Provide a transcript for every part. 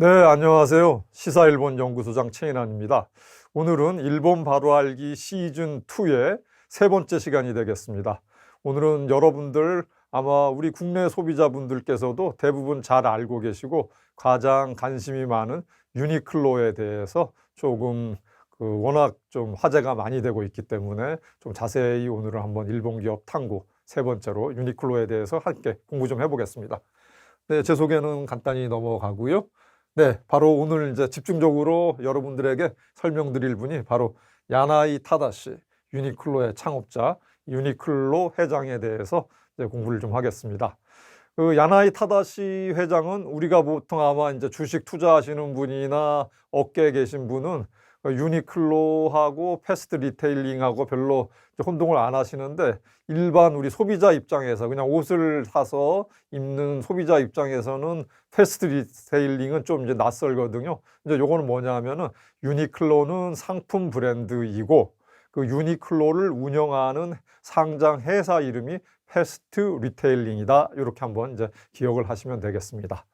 네, 안녕하세요. 시사일본 연구소장 최인환입니다. 오늘은 일본 바로 알기 시즌 2의 세 번째 시간이 되겠습니다. 오늘은 여러분들 아마 우리 국내 소비자분들께서도 대부분 잘 알고 계시고 가장 관심이 많은 유니클로에 대해서 조금 그 워낙 좀 화제가 많이 되고 있기 때문에 좀 자세히 오늘은 한번 일본 기업 탐구 세 번째로 유니클로에 대해서 함께 공부 좀 해보겠습니다. 네, 제 소개는 간단히 넘어가고요. 네, 바로 오늘 이제 집중적으로 여러분들에게 설명드릴 분이 바로 야나이 타다시 유니클로의 창업자 유니클로 회장에 대해서 이제 공부를 좀 하겠습니다. 그 야나이 타다시 회장은 우리가 보통 아마 이제 주식 투자하시는 분이나 업계에 계신 분은 그 유니클로하고 패스트 리테일링하고 별로 혼동을 안 하시는데 일반 우리 소비자 입장에서 그냥 옷을 사서 입는 소비자 입장에서는 패스트 리테일링은 좀 이제 낯설거든요. 이제 요거는 뭐냐 하면은 유니클로는 상품 브랜드이고 그 유니클로를 운영하는 상장 회사 이름이 패스트 리테일링이다. 이렇게 한번 이제 기억을 하시면 되겠습니다.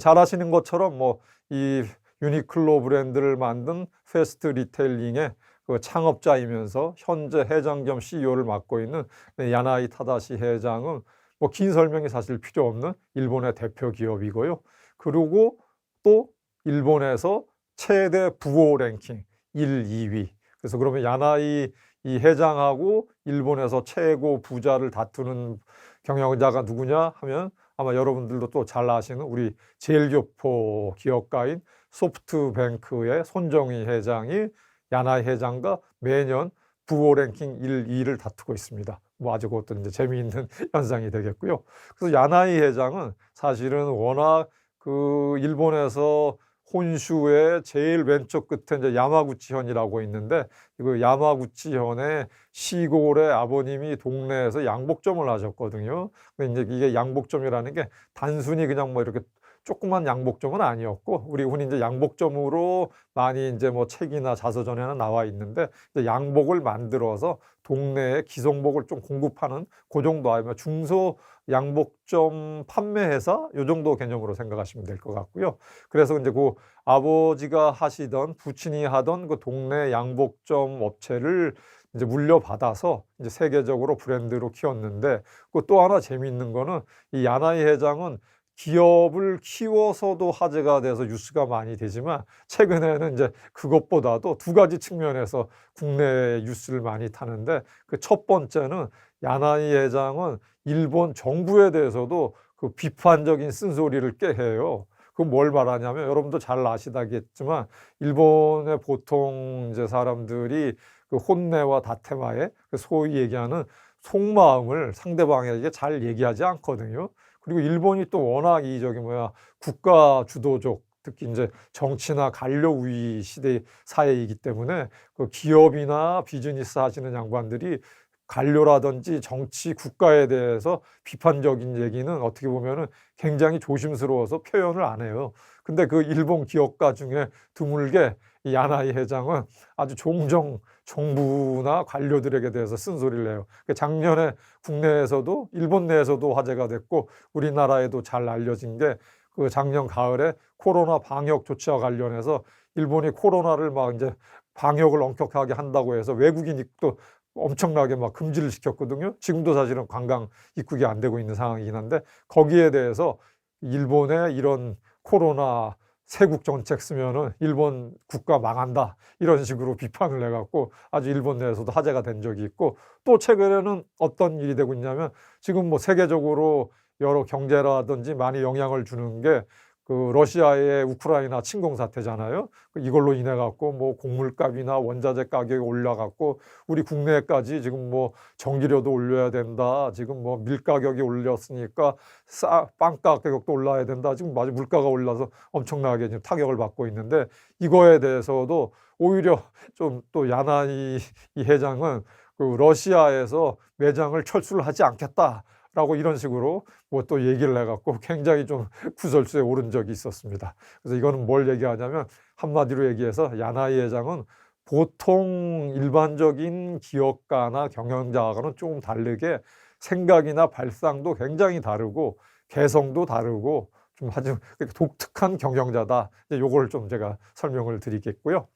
잘 아시는 것처럼 뭐이 유니클로 브랜드를 만든 패스트 리테일링의 그 창업자이면서 현재 회장 겸 CEO를 맡고 있는 야나이 타다시 회장은 뭐 긴 설명이 사실 필요 없는 일본의 대표 기업이고요. 그리고 또 일본에서 최대 부호 랭킹 1, 2위. 그래서 그러면 야나이 이 회장하고 일본에서 최고 부자를 다투는 경영자가 누구냐 하면 아마 여러분들도 또 잘 아시는 우리 제일교포 기업가인 소프트뱅크의 손정희 회장이 야나이 회장과 매년 부호 랭킹 1, 2를 다투고 있습니다. 뭐 아주 그것도 이제 재미있는 현상이 되겠고요. 그래서 야나이 회장은 사실은 워낙 그 일본에서 혼슈의 제일 왼쪽 끝에 이제 야마구치현이라고 있는데 그 야마구치현의 시골의 아버님이 동네에서 양복점을 하셨거든요. 근데 이제 이게 양복점이라는 게 단순히 그냥 뭐 이렇게 조그만 양복점은 아니었고 우리 흔히 이제 양복점으로 많이 이제 뭐 책이나 자서전에는 나와 있는데 이제 양복을 만들어서 동네에 기성복을 좀 공급하는 그 정도 아니면 중소 양복점 판매회사 요 정도 개념으로 생각하시면 될 것 같고요. 그래서 이제 그 아버지가 하시던 부친이 하던 그 동네 양복점 업체를 이제 물려받아서 이제 세계적으로 브랜드로 키웠는데 그 또 하나 재미있는 거는 이 야나이 회장은 기업을 키워서도 화제가 돼서 뉴스가 많이 되지만 최근에는 이제 그것보다도 두 가지 측면에서 국내 뉴스를 많이 타는데 그 첫 번째는 야나이 회장은 일본 정부에 대해서도 그 비판적인 쓴소리를 꽤 해요. 그 뭘 말하냐면 여러분도 잘 아시다겠지만 일본의 보통 이제 사람들이 그 혼내와 다테마에 그 소위 얘기하는 속마음을 상대방에게 잘 얘기하지 않거든요. 그리고 일본이 또 워낙 이 저기 뭐야 국가 주도적 특히 이제 정치나 관료 우위 시대 사회이기 때문에 그 기업이나 비즈니스 하시는 양반들이 관료라든지 정치 국가에 대해서 비판적인 얘기는 어떻게 보면은 굉장히 조심스러워서 표현을 안 해요. 근데 그 일본 기업가 중에 드물게 이 야나이 회장은 아주 종종 정부나 관료들에게 대해서 쓴소리를 해요. 그 작년에 국내에서도 일본 내에서도 화제가 됐고 우리나라에도 잘 알려진 게 그 작년 가을에 코로나 방역 조치와 관련해서 일본이 코로나를 막 이제 방역을 엄격하게 한다고 해서 외국인 입도 엄청나게 막 금지를 시켰거든요. 지금도 사실은 관광 입국이 안 되고 있는 상황이긴 한데 거기에 대해서 일본의 이런 코로나 세국 정책 쓰면은 일본 국가 망한다. 이런 식으로 비판을 해갖고 아주 일본 내에서도 화제가 된 적이 있고 또 최근에는 어떤 일이 되고 있냐면 지금 뭐 세계적으로 여러 경제라든지 많이 영향을 주는 게 그 러시아의 우크라이나 침공 사태잖아요. 그 이걸로 인해 갖고 뭐 곡물값이나 원자재 가격이 올라갔고 우리 국내까지 지금 뭐 전기료도 올려야 된다. 지금 뭐 밀 가격이 올렸으니까 싸, 빵 가격도 올라야 된다. 지금 마치 물가가 올라서 엄청나게 지금 타격을 받고 있는데 이거에 대해서도 오히려 좀 또 야나이 이 회장은 그 러시아에서 매장을 철수를 하지 않겠다. 라고 이런 식으로 뭐 또 얘기를 해갖고 굉장히 좀 구설수에 오른 적이 있었습니다. 그래서 이거는 뭘 얘기하냐면 한마디로 얘기해서 야나이 회장은 보통 일반적인 기업가나 경영자와는 조금 다르게 생각이나 발상도 굉장히 다르고 개성도 다르고 좀 아주 독특한 경영자다. 이제 요걸 좀 제가 설명을 드리겠고요.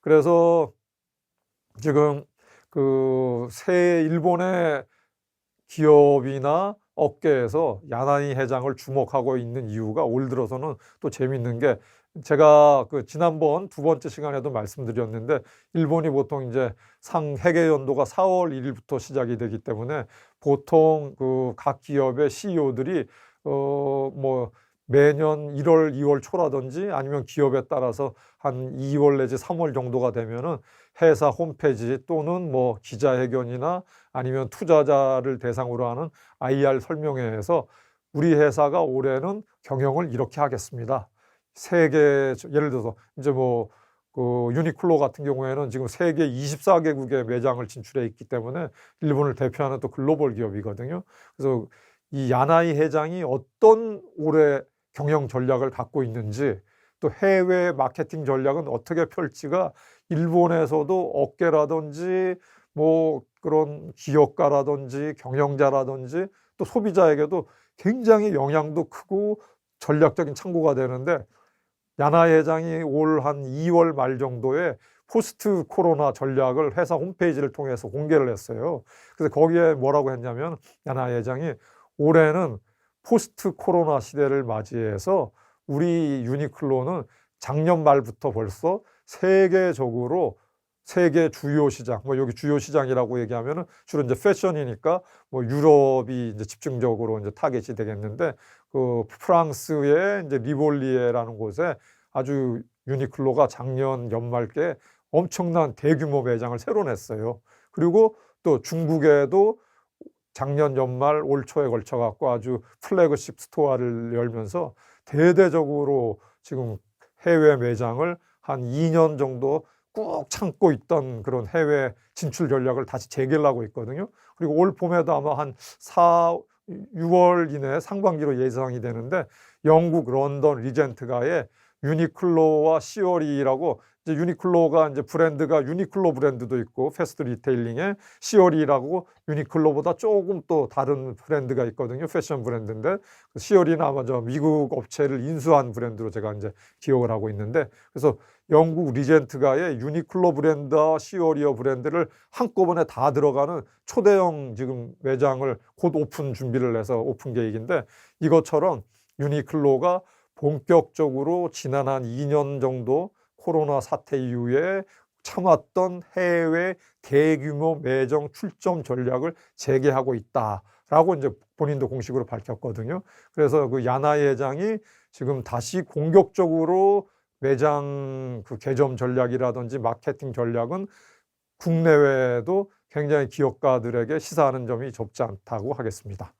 그래서 지금 그 새 일본의 기업이나 업계에서 야나이 회장을 주목하고 있는 이유가 올 들어서는 또 재밌는 게 제가 그 지난번 두 번째 시간에도 말씀드렸는데 일본이 보통 이제 상 회계 연도가 4월 1일부터 시작이 되기 때문에 보통 그 각 기업의 CEO들이 어뭐 매년 1월, 2월 초라든지 아니면 기업에 따라서 한 2월 내지 3월 정도가 되면은 회사 홈페이지 또는 뭐 기자회견이나 아니면 투자자를 대상으로 하는 IR 설명회에서 우리 회사가 올해는 경영을 이렇게 하겠습니다. 세계 예를 들어서 이제 뭐 그 유니클로 같은 경우에는 지금 세계 24개국의 매장을 진출해 있기 때문에 일본을 대표하는 또 글로벌 기업이거든요. 그래서 이 야나이 회장이 어떤 올해 경영 전략을 갖고 있는지 또 해외 마케팅 전략은 어떻게 펼지가 일본에서도 업계라든지 뭐 그런 기업가라든지 경영자라든지 또 소비자에게도 굉장히 영향도 크고 전략적인 참고가 되는데 야나 회장이 올 한 2월 말 정도에 포스트 코로나 전략을 회사 홈페이지를 통해서 공개를 했어요. 그래서 거기에 뭐라고 했냐면 야나 회장이 올해는 포스트 코로나 시대를 맞이해서 우리 유니클로는 작년 말부터 벌써 세계적으로 세계 주요 시장, 뭐 여기 주요 시장이라고 얘기하면은 주로 이제 패션이니까 뭐 유럽이 이제 집중적으로 이제 타겟이 되겠는데 그 프랑스의 이제 리볼리에라는 곳에 아주 유니클로가 작년 연말께 엄청난 대규모 매장을 새로 냈어요. 그리고 또 중국에도 작년 연말 올 초에 걸쳐 갖고 아주 플래그십 스토어를 열면서 대대적으로 지금 해외 매장을 한 2년 정도 꾹 참고 있던 그런 해외 진출 전략을 다시 재개하고 있거든요. 그리고 올 봄에도 아마 한 4, 6월 이내 상반기로 예상이 되는데 영국 런던 리젠트가의 유니클로와 시어리라고 이제 유니클로가 이제 브랜드가 유니클로 브랜드도 있고 패스트 리테일링에 시어리라고 유니클로보다 조금 또 다른 브랜드가 있거든요. 패션 브랜드인데 그 시어리는 아마 저 미국 업체를 인수한 브랜드로 제가 이제 기억을 하고 있는데 그래서 영국 리젠트가의 유니클로 브랜드와 시어리어 브랜드를 한꺼번에 다 들어가는 초대형 지금 매장을 곧 오픈 준비를 해서 오픈 계획인데 이것처럼 유니클로가 본격적으로 지난 한 2년 정도 코로나 사태 이후에 참았던 해외 대규모 매정 출점 전략을 재개하고 있다라고 이제 본인도 공식으로 밝혔거든요. 그래서 그 야나이 회장이 지금 다시 공격적으로 매장 그 개점 전략이라든지 마케팅 전략은 국내외에도 굉장히 기업가들에게 시사하는 점이 적지 않다고 하겠습니다.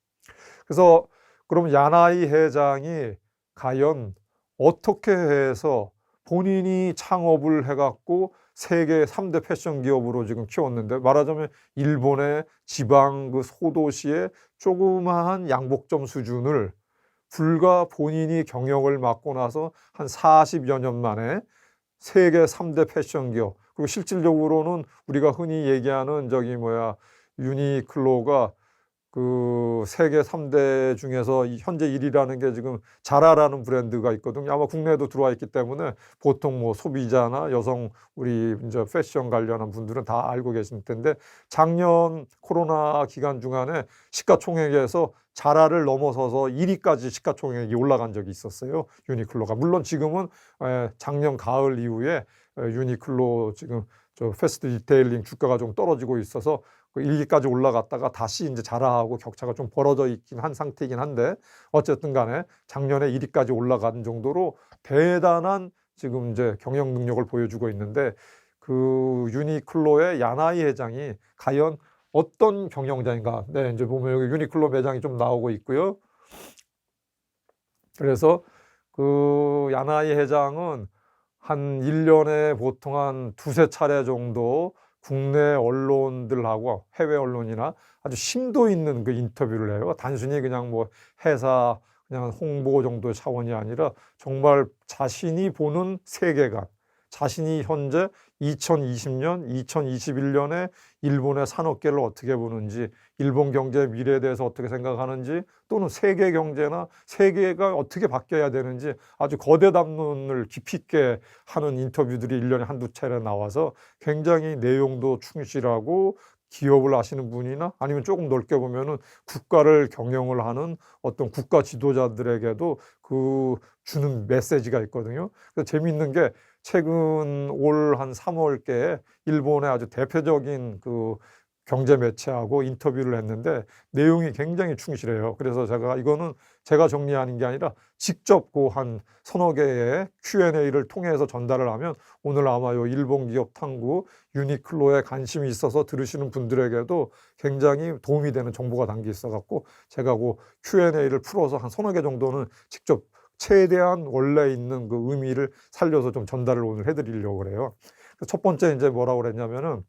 그래서 그럼 야나이 회장이 과연 어떻게 해서 본인이 창업을 해갖고 세계 3대 패션 기업으로 지금 키웠는데 말하자면 일본의 지방 그 소도시의 조그마한 양복점 수준을 불과 본인이 경영을 맡고 나서 한 40여 년 만에 세계 3대 패션 기업 그리고 실질적으로는 우리가 흔히 얘기하는 저기 뭐야 유니클로가 그 세계 3대 중에서 현재 1위라는 게 지금 자라라는 브랜드가 있거든요. 아마 국내에도 들어와 있기 때문에 보통 뭐 소비자나 여성 우리 이제 패션 관련한 분들은 다 알고 계실 텐데 작년 코로나 기간 중간에 시가총액에서 자라를 넘어서서 1위까지 시가총액이 올라간 적이 있었어요. 유니클로가. 물론 지금은 작년 가을 이후에 유니클로 지금 저 패스트 디테일링 주가가 좀 떨어지고 있어서 그 1위까지 올라갔다가 다시 이제 자라하고 격차가 좀 벌어져 있긴 한 상태이긴 한데 어쨌든 간에 작년에 1위까지 올라간 정도로 대단한 지금 이제 경영 능력을 보여주고 있는데 그 유니클로의 야나이 회장이 과연 어떤 경영자인가? 네, 이제 보면 여기 유니클로 매장이 좀 나오고 있고요. 그래서 그 야나이 회장은 한 1년에 보통 한 두세 차례 정도 국내 언론들하고 해외 언론이나 아주 심도 있는 그 인터뷰를 해요. 단순히 그냥 뭐 회사 그냥 홍보 정도의 차원이 아니라 정말 자신이 보는 세계관, 자신이 현재 2020년, 2021년에 일본의 산업계를 어떻게 보는지, 일본 경제의 미래에 대해서 어떻게 생각하는지, 또는 세계 경제나 세계가 어떻게 바뀌어야 되는지 아주 거대 담론을 깊이 있게 하는 인터뷰들이 1년에 한두 차례 나와서 굉장히 내용도 충실하고 기업을 하시는 분이나 아니면 조금 넓게 보면은 국가를 경영을 하는 어떤 국가 지도자들에게도 그 주는 메시지가 있거든요. 그래서 재미있는 게 최근 올 한 3월께 일본의 아주 대표적인 그 경제 매체하고 인터뷰를 했는데 내용이 굉장히 충실해요. 그래서 제가 이거는 제가 정리하는 게 아니라 직접 그 한 서너 개의 Q&A를 통해서 전달을 하면 오늘 아마 요 일본 기업 탐구 유니클로에 관심이 있어서 들으시는 분들에게도 굉장히 도움이 되는 정보가 담겨 있어 갖고 제가 그 Q&A를 풀어서 한 서너 개 정도는 직접 최대한 원래 있는 그 의미를 살려서 좀 전달을 오늘 해드리려고 그래요. 첫 번째 이제 뭐라고 그랬냐면은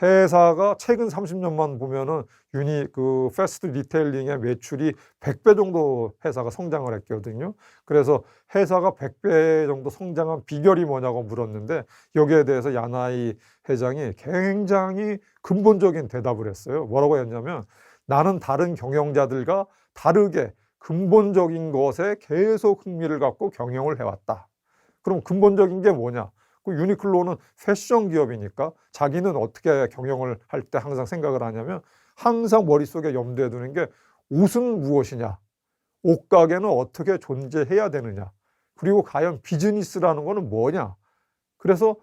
회사가 최근 30년만 보면은 유니 그 패스트 리테일링의 매출이 100배 정도 회사가 성장을 했거든요. 그래서 회사가 100배 정도 성장한 비결이 뭐냐고 물었는데 여기에 대해서 야나이 회장이 굉장히 근본적인 대답을 했어요. 뭐라고 했냐면 나는 다른 경영자들과 다르게 근본적인 것에 계속 흥미를 갖고 경영을 해왔다. 그럼 근본적인 게 뭐냐? 그 유니클로는 패션 기업이니까 자기는 어떻게 경영을 할 때 항상 생각을 하냐면 항상 머릿속에 염두에 두는 게 옷은 무엇이냐, 옷가게는 어떻게 존재해야 되느냐, 그리고 과연 비즈니스라는 거는 뭐냐. 그래서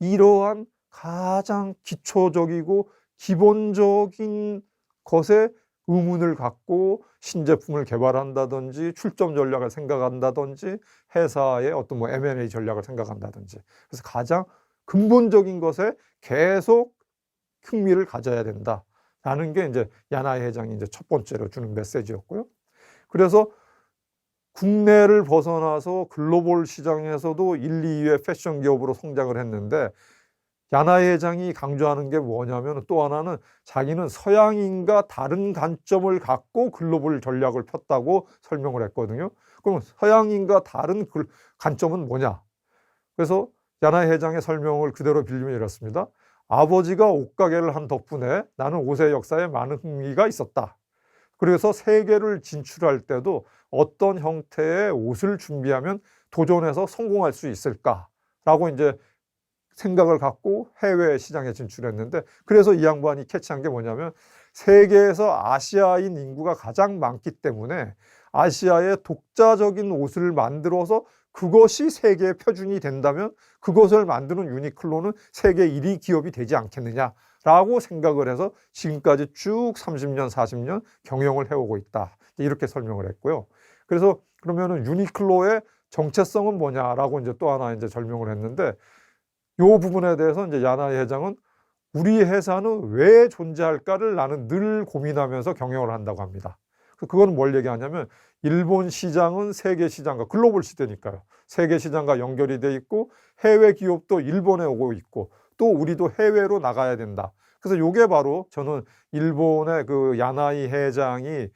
이러한 가장 기초적이고 기본적인 것에 의문을 갖고 신제품을 개발한다든지 출점 전략을 생각한다든지 회사의 어떤 뭐 M&A 전략을 생각한다든지 그래서 가장 근본적인 것에 계속 흥미를 가져야 된다라는 게 이제 야나이 회장이 이제 첫 번째로 주는 메시지였고요. 그래서 국내를 벗어나서 글로벌 시장에서도 1, 2위의 패션 기업으로 성장을 했는데 야나이 회장이 강조하는 게 뭐냐면 또 하나는 자기는 서양인과 다른 관점을 갖고 글로벌 전략을 폈다고 설명을 했거든요. 그럼 서양인과 다른 관점은 뭐냐? 그래서 야나이 회장의 설명을 그대로 빌리면 이렇습니다. 아버지가 옷가게를 한 덕분에 나는 옷의 역사에 많은 흥미가 있었다. 그래서 세계를 진출할 때도 어떤 형태의 옷을 준비하면 도전해서 성공할 수 있을까라고 이제 생각을 갖고 해외 시장에 진출했는데 그래서 이 양반이 캐치한 게 뭐냐면 세계에서 아시아인 인구가 가장 많기 때문에 아시아의 독자적인 옷을 만들어서 그것이 세계의 표준이 된다면 그것을 만드는 유니클로는 세계 1위 기업이 되지 않겠느냐라고 생각을 해서 지금까지 쭉 30년, 40년 경영을 해오고 있다. 이렇게 설명을 했고요. 그래서 그러면은 유니클로의 정체성은 뭐냐라고 이제 또 하나 이제 설명을 했는데 요 부분에 대해서 이제 야나이 회장은 우리 회사는 왜 존재할까를 나는 늘 고민하면서 경영을 한다고 합니다. 그거는 뭘 얘기하냐면 일본 시장은 세계 시장과 글로벌 시대니까요. 세계 시장과 연결이 돼 있고 해외 기업도 일본에 오고 있고 또 우리도 해외로 나가야 된다. 그래서 요게 바로 저는 일본의 그 야나이 회장이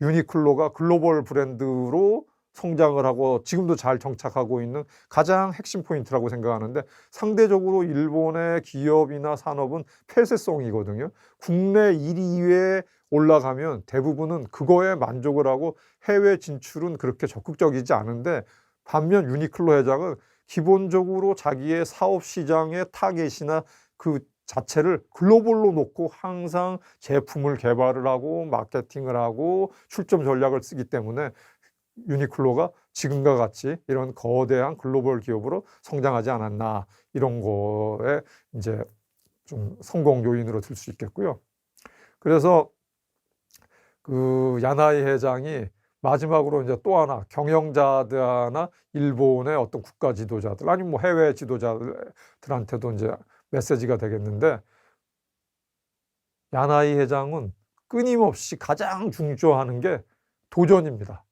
유니클로가 글로벌 브랜드로 성장을 하고 지금도 잘 정착하고 있는 가장 핵심 포인트라고 생각하는데 상대적으로 일본의 기업이나 산업은 폐쇄성이거든요. 국내 1위에 올라가면 대부분은 그거에 만족을 하고 해외 진출은 그렇게 적극적이지 않은데 반면 유니클로 회장은 기본적으로 자기의 사업 시장의 타겟이나 그 자체를 글로벌로 놓고 항상 제품을 개발을 하고 마케팅을 하고 출점 전략을 쓰기 때문에 유니클로가 지금과 같이 이런 거대한 글로벌 기업으로 성장하지 않았나 이런 거에 이제 좀 성공 요인으로 들 수 있겠고요. 그래서 그 야나이 회장이 마지막으로 이제 또 하나 경영자들이나 일본의 어떤 국가 지도자들 아니면 뭐 해외 지도자들한테도 이제 메시지가 되겠는데 야나이 회장은 끊임없이 가장 중조하는 게 도전입니다.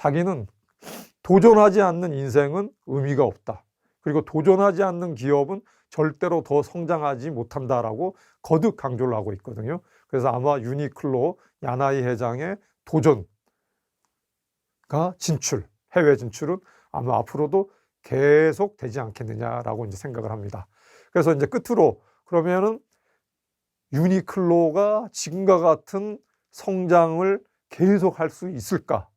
자기는 도전하지 않는 인생은 의미가 없다. 그리고 도전하지 않는 기업은 절대로 더 성장하지 못한다라고 거듭 강조를 하고 있거든요. 그래서 아마 유니클로 야나이 회장의 도전가 진출, 해외 진출은 아마 앞으로도 계속 되지 않겠느냐라고 이제 생각을 합니다. 그래서 이제 끝으로 그러면은 유니클로가 지금과 같은 성장을 계속 할 수 있을까?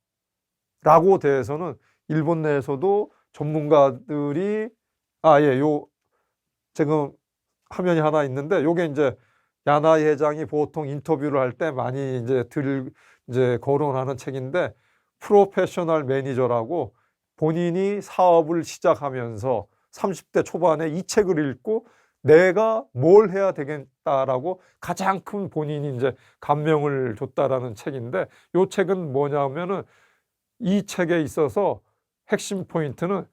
라고 대해서는 일본 내에서도 전문가들이 아, 예, 요 지금 화면이 하나 있는데 요게 이제 야나이 회장이 보통 인터뷰를 할 때 많이 이제 들 이제 거론하는 책인데 프로페셔널 매니저라고 본인이 사업을 시작하면서 30대 초반에 이 책을 읽고 내가 뭘 해야 되겠다라고 가장 큰 본인이 이제 감명을 줬다라는 책인데 요 책은 뭐냐면은 이 책에 있어서 핵심 포인트는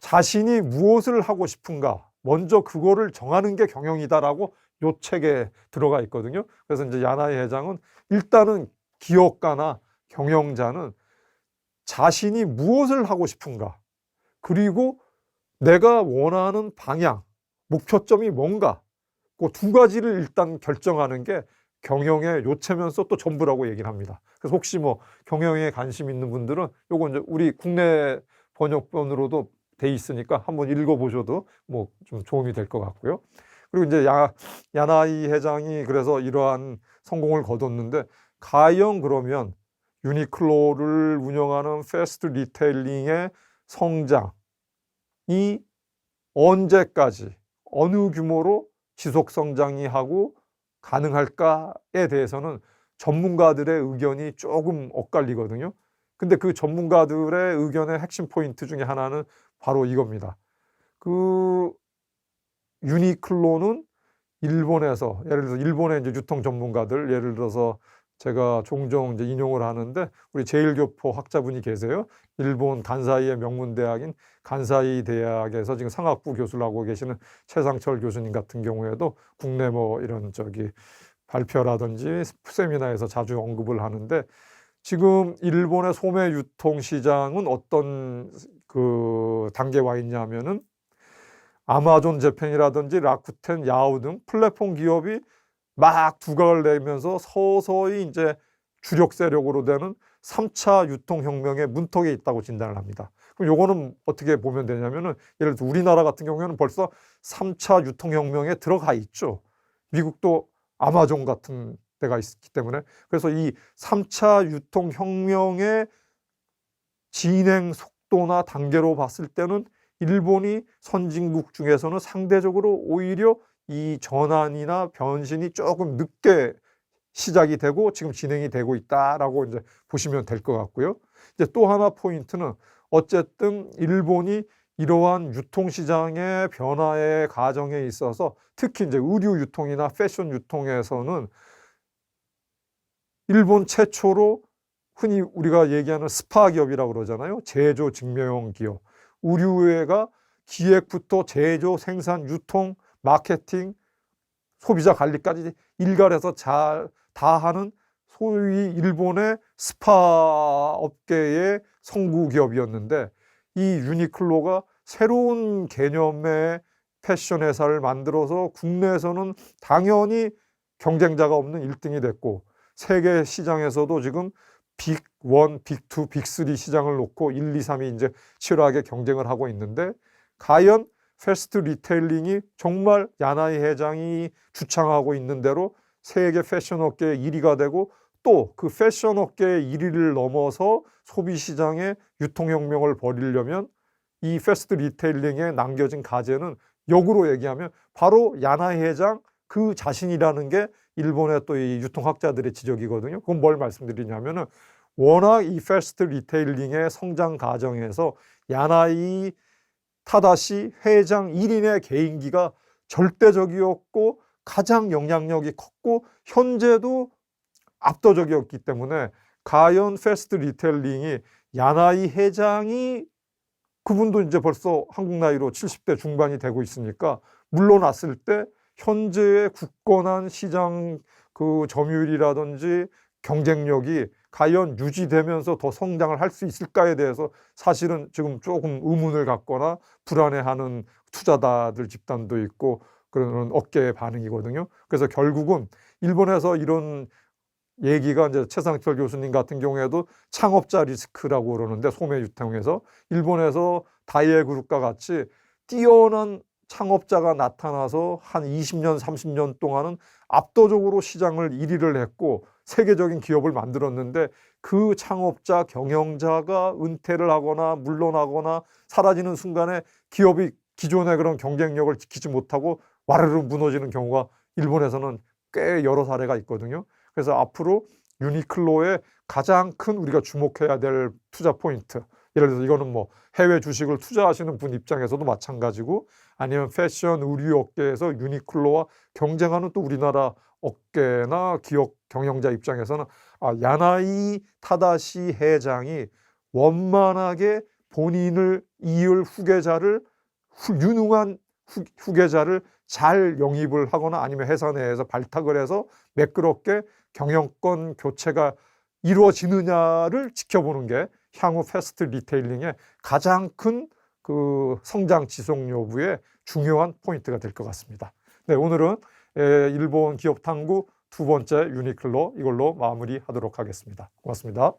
자신이 무엇을 하고 싶은가 먼저 그거를 정하는 게 경영이다라고 요 책에 들어가 있거든요. 그래서 이제 야나이 회장은 일단은 기업가나 경영자는 자신이 무엇을 하고 싶은가 그리고 내가 원하는 방향 목표점이 뭔가 그 두 가지를 일단 결정하는 게 경영의 요체면서 또 전부라고 얘기를 합니다. 그래서 혹시 뭐 경영에 관심 있는 분들은 요거 이제 우리 국내 번역본으로도 돼 있으니까 한번 읽어보셔도 뭐 좀 도움이 될 것 같고요. 그리고 이제 야, 야나이 회장이 그래서 이러한 성공을 거뒀는데 가령 그러면 유니클로를 운영하는 패스트 리테일링의 성장이 언제까지 어느 규모로 지속 성장이 하고 가능할까에 대해서는 전문가들의 의견이 조금 엇갈리거든요. 근데 그 전문가들의 의견의 핵심 포인트 중에 하나는 바로 이겁니다. 그 유니클로는 일본에서 예를 들어서 일본의 이제 유통 전문가들 예를 들어서 제가 종종 이제 인용을 하는데 우리 제일교포 학자분이 계세요. 일본 간사이의 명문 대학인 간사이 대학에서 지금 상학부 교수를 하고 계시는 최상철 교수님 같은 경우에도 국내 뭐 이런 저기 발표라든지 세미나에서 자주 언급을 하는데 지금 일본의 소매 유통 시장은 어떤 그 단계에 와 있냐면은 아마존 재팬이라든지 라쿠텐, 야후 등 플랫폼 기업이 막 두각을 내면서 서서히 이제 주력 세력으로 되는 3차 유통혁명의 문턱에 있다고 진단을 합니다. 그럼 요거는 어떻게 보면 되냐면은 예를 들어 우리나라 같은 경우에는 벌써 3차 유통혁명에 들어가 있죠. 미국도 아마존 같은 데가 있기 때문에 그래서 이 3차 유통혁명의 진행 속도나 단계로 봤을 때는 일본이 선진국 중에서는 상대적으로 오히려 이 전환이나 변신이 조금 늦게 시작이 되고 지금 진행이 되고 있다라고 이제 보시면 될 것 같고요. 이제 또 하나 포인트는 어쨌든 일본이 이러한 유통시장의 변화의 과정에 있어서 특히 이제 의류 유통이나 패션 유통에서는 일본 최초로 흔히 우리가 얘기하는 스파 기업이라고 그러잖아요. 제조 증명용 기업. 의류회가 기획부터 제조, 생산, 유통, 마케팅, 소비자 관리까지 일괄해서 잘 다 하는 소위 일본의 스파 업계의 성구 기업이었는데 이 유니클로가 새로운 개념의 패션 회사를 만들어서 국내에서는 당연히 경쟁자가 없는 1등이 됐고 세계 시장에서도 지금 빅 1, 빅 2, 빅 3 시장을 놓고 1, 2, 3이 이제 치열하게 경쟁을 하고 있는데 과연 패스트 리테일링이 정말 야나이 회장이 주창하고 있는 대로 세계 패션 업계의 1위가 되고 또 그 패션 업계의 1위를 넘어서 소비 시장의 유통혁명을 벌이려면 이 패스트 리테일링에 남겨진 과제는 역으로 얘기하면 바로 야나이 회장 그 자신이라는 게 일본의 또 이 유통학자들의 지적이거든요. 그건 뭘 말씀드리냐면은 워낙 이 패스트 리테일링의 성장 과정에서 야나이 타다시 회장 1인의 개인기가 절대적이었고 가장 영향력이 컸고 현재도 압도적이었기 때문에 가연 패스트 리테일링이 야나이 회장이 그분도 이제 벌써 한국 나이로 70대 중반이 되고 있으니까 물러났을 때 현재의 굳건한 시장 그 점유율이라든지 경쟁력이 과연 유지되면서 더 성장을 할 수 있을까에 대해서 사실은 지금 조금 의문을 갖거나 불안해하는 투자자들 집단도 있고 그런 업계의 반응이거든요. 그래서 결국은 일본에서 이런 얘기가 이제 최상철 교수님 같은 경우에도 창업자 리스크라고 그러는데 소매 유통에서 일본에서 다이에 그룹과 같이 뛰어난 창업자가 나타나서 한 20년, 30년 동안은 압도적으로 시장을 1위를 했고 세계적인 기업을 만들었는데 그 창업자, 경영자가 은퇴를 하거나 물러나거나 사라지는 순간에 기업이 기존의 그런 경쟁력을 지키지 못하고 와르르 무너지는 경우가 일본에서는 꽤 여러 사례가 있거든요. 그래서 앞으로 유니클로의 가장 큰 우리가 주목해야 될 투자 포인트. 예를 들어서 이거는 뭐 해외 주식을 투자하시는 분 입장에서도 마찬가지고 아니면 패션 의류 업계에서 유니클로와 경쟁하는 또 우리나라 업계나 기업 경영자 입장에서는 아, 야나이 타다시 회장이 원만하게 본인을 이을 후계자를 후, 유능한 후, 후계자를 잘 영입을 하거나 아니면 회사 내에서 발탁을 해서 매끄럽게 경영권 교체가 이루어지느냐를 지켜보는 게 향후 패스트 리테일링의 가장 큰 그 성장 지속 여부의 중요한 포인트가 될 것 같습니다. 네, 오늘은 에, 일본 기업 탐구 두 번째 유니클로 이걸로 마무리하도록 하겠습니다. 고맙습니다.